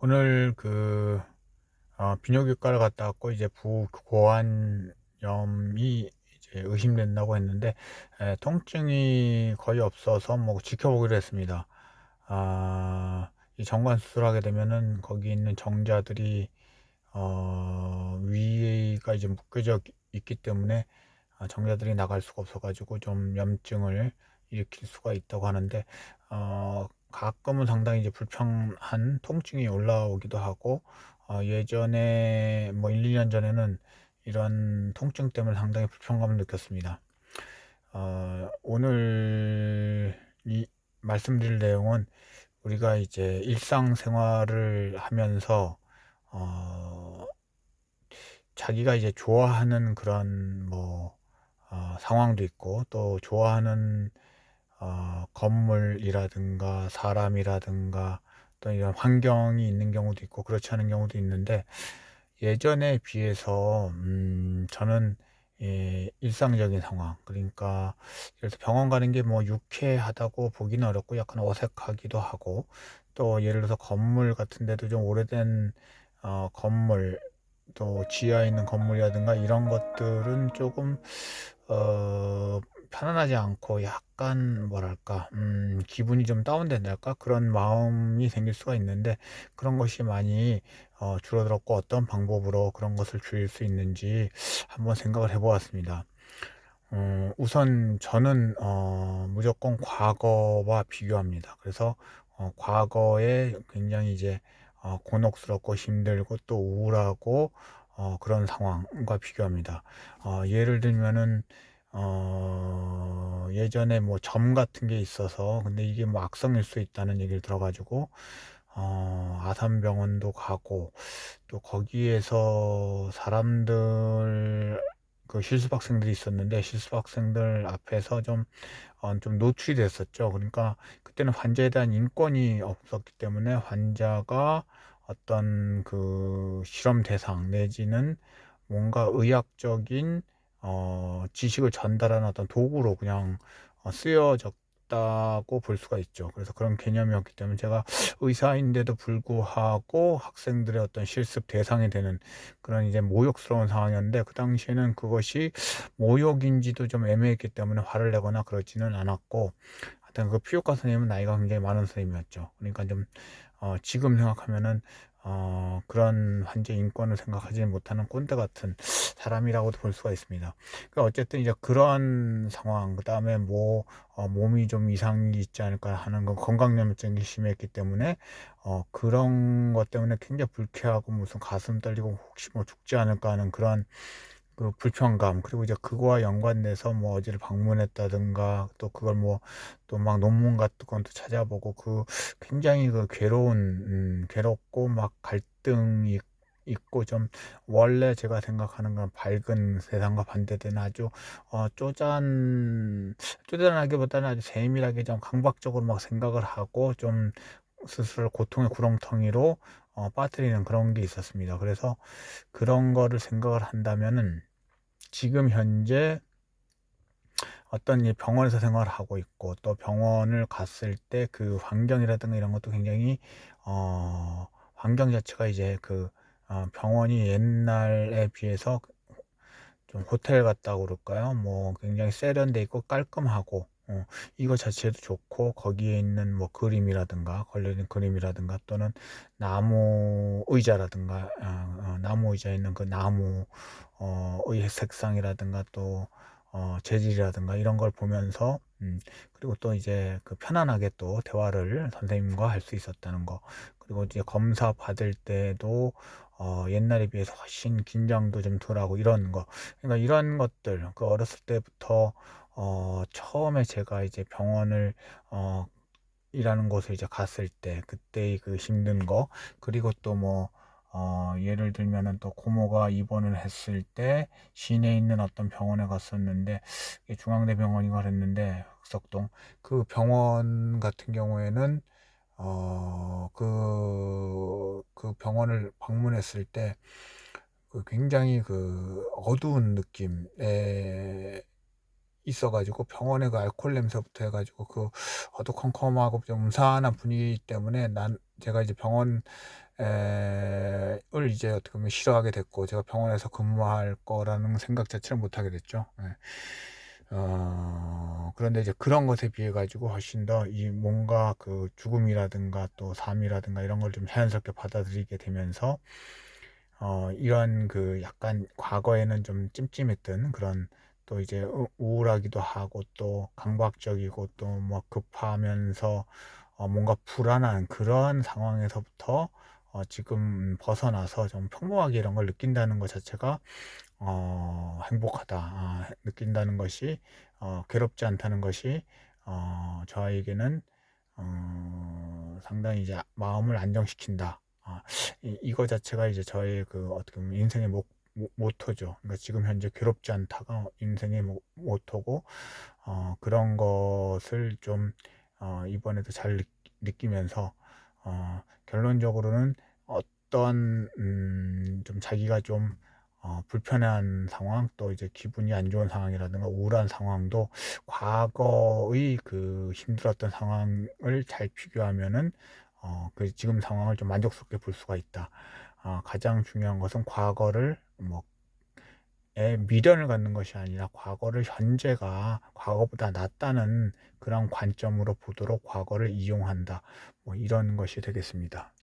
오늘 그 어, 비뇨기과를 갔다 왔고 이제 부고환염이 이제 의심된다고 했는데 에, 통증이 거의 없어서 뭐 지켜보기로 했습니다. 아, 이 정관 수술하게 되면은 거기 있는 정자들이 어, 위가 이제 묶여져 있기 때문에 아, 정자들이 나갈 수가 없어가지고 좀 염증을 일으킬 수가 있다고 하는데 어, 가끔은 상당히 이제 불편한 통증이 올라오기도 하고 어, 예전에 뭐 1, 2년 전에는 이런 통증 때문에 상당히 불편감을 느꼈습니다. 어, 오늘 이 말씀드릴 내용은 우리가 이제 일상생활을 하면서 어, 자기가 이제 좋아하는 그런 뭐 어, 상황도 있고 또 좋아하는 어, 건물이라든가 사람이라든가 또 이런 환경이 있는 경우도 있고 그렇지 않은 경우도 있는데 예전에 비해서 음, 저는 예, 일상적인 상황 그러니까 예를 들어서 병원 가는 게 뭐 유쾌하다고 보기는 어렵고 약간 어색하기도 하고 또 예를 들어서 건물 같은 데도 좀 오래된 어, 건물 또 지하에 있는 건물이라든가 이런 것들은 조금 어, 편안하지 않고 약간 뭐랄까 음, 기분이 좀 다운된달까 그런 마음이 생길 수가 있는데 그런 것이 많이 어, 줄어들었고 어떤 방법으로 그런 것을 줄일 수 있는지 한번 생각을 해보았습니다. 어, 우선 저는 어, 무조건 과거와 비교합니다. 그래서 어, 과거에 굉장히 이제 어, 곤혹스럽고 힘들고 또 우울하고 어, 그런 상황과 비교합니다. 어, 예를 들면은 어, 예전에 뭐 점 같은 게 있어서 근데 이게 뭐 악성일 수 있다는 얘기를 들어가지고 어, 아산병원도 가고 또 거기에서 사람들 그 실습 학생들이 있었는데 실습 학생들 앞에서 좀, 어, 좀 노출이 됐었죠. 그러니까 그때는 환자에 대한 인권이 없었기 때문에 환자가 어떤 그 실험 대상 내지는 뭔가 의학적인 어, 지식을 전달하는 어떤 도구로 그냥 어, 쓰여졌다고 볼 수가 있죠. 그래서 그런 개념이었기 때문에 제가 의사인데도 불구하고 학생들의 어떤 실습 대상이 되는 그런 이제 모욕스러운 상황이었는데 그 당시에는 그것이 모욕인지도 좀 애매했기 때문에 화를 내거나 그러지는 않았고 하여튼 그 피부과 선생님은 나이가 굉장히 많은 선생님이었죠. 그러니까 좀 어, 지금 생각하면은 어, 그런 환자 인권을 생각하지 못하는 꼰대 같은 사람이라고도 볼 수가 있습니다. 그러니까 어쨌든 이제 그런 상황, 그 다음에 뭐, 어, 몸이 좀 이상이 있지 않을까 하는 건 건강염증이 심했기 때문에, 어, 그런 것 때문에 굉장히 불쾌하고 무슨 가슴 떨리고 혹시 뭐 죽지 않을까 하는 그런 그 불편감 그리고 이제 그거와 연관돼서 뭐 어디를 방문했다든가 또 그걸 뭐 또 막 논문 같은 것도 찾아보고 그 굉장히 그 괴로운 음, 괴롭고 막 갈등이 있고 좀 원래 제가 생각하는 건 밝은 세상과 반대되는 아주 어 쪼잔 쪼잔하기보다는 아주 세밀하게 좀 강박적으로 막 생각을 하고 좀 스스로 고통의 구렁텅이로 어 빠뜨리는 그런 게 있었습니다. 그래서 그런 거를 생각을 한다면은 지금 현재 어떤 병원에서 생활을 하고 있고 또 병원을 갔을 때 그 환경이라든가 이런 것도 굉장히 어 환경 자체가 이제 그 어 병원이 옛날에 비해서 좀 호텔 같다고 그럴까요? 뭐 굉장히 세련돼 있고 깔끔하고 어, 이거 자체도 좋고 거기에 있는 뭐 그림이라든가 걸려있는 그림이라든가 또는 나무 의자라든가 어, 어, 나무 의자에 있는 그 나무 어, 의 색상이라든가 또 어, 재질이라든가 이런 걸 보면서 음, 그리고 또 이제 그 편안하게 또 대화를 선생님과 할 수 있었다는 거. 그리고 이제 검사 받을 때도 어, 옛날에 비해서 훨씬 긴장도 좀 덜하고 이런 거. 그러니까 이런 것들 그 어렸을 때부터 어, 처음에 제가 이제 병원을 어, 일하는 곳을 이제 갔을 때 그때의 그 힘든 거 그리고 또뭐 어, 예를 들면은 또 고모가 입원을 했을 때 시내에 있는 어떤 병원에 갔었는데 중앙대병원인가 그랬는데 흑석동 그 병원 같은 경우에는 어, 그, 그 병원을 방문했을 때, 그 굉장히 그 어두운 느낌의 있어가지고 병원에 그 알코올 냄새부터 해가지고 그 어두컴컴하고 좀 음산한 분위기 때문에 난 제가 이제 병원 을 이제 어떻게 보면 싫어하게 됐고 제가 병원에서 근무할 거라는 생각 자체를 못 하게 됐죠. 예. 어, 그런데 이제 그런 것에 비해 가지고 훨씬 더 이 뭔가 그 죽음이라든가 또 삶이라든가 이런 걸 좀 자연스럽게 받아들이게 되면서 어, 이런 그 약간 과거에는 좀 찜찜했던 그런 또 이제 우- 우울하기도 하고 또 강박적이고 또 뭐 급하면서 어, 뭔가 불안한 그런 상황에서부터 어, 지금 벗어나서 좀 평범하게 이런 걸 느낀다는 것 자체가 어, 행복하다. 아, 느낀다는 것이 어, 괴롭지 않다는 것이 어, 저에게는 어, 상당히 이제 마음을 안정시킨다. 아, 이, 이거 자체가 이제 저의 그 어떻게 보면 인생의 목, 모- 모토죠. 그러니까 지금 현재 괴롭지 않다가 인생의 모, 모토고 어, 그런 것을 좀 어, 이번에도 잘 느, 느끼면서 어, 결론적으로는 어떤 음, 좀 자기가 좀 어, 불편한 상황 또 이제 기분이 안 좋은 상황이라든가 우울한 상황도 과거의 그 힘들었던 상황을 잘 비교하면은 어, 그 지금 상황을 좀 만족스럽게 볼 수가 있다. 어, 가장 중요한 것은 과거를 뭐에 미련을 갖는 것이 아니라 과거를 현재가 과거보다 낫다는 그런 관점으로 보도록 과거를 이용한다. 뭐 이런 것이 되겠습니다.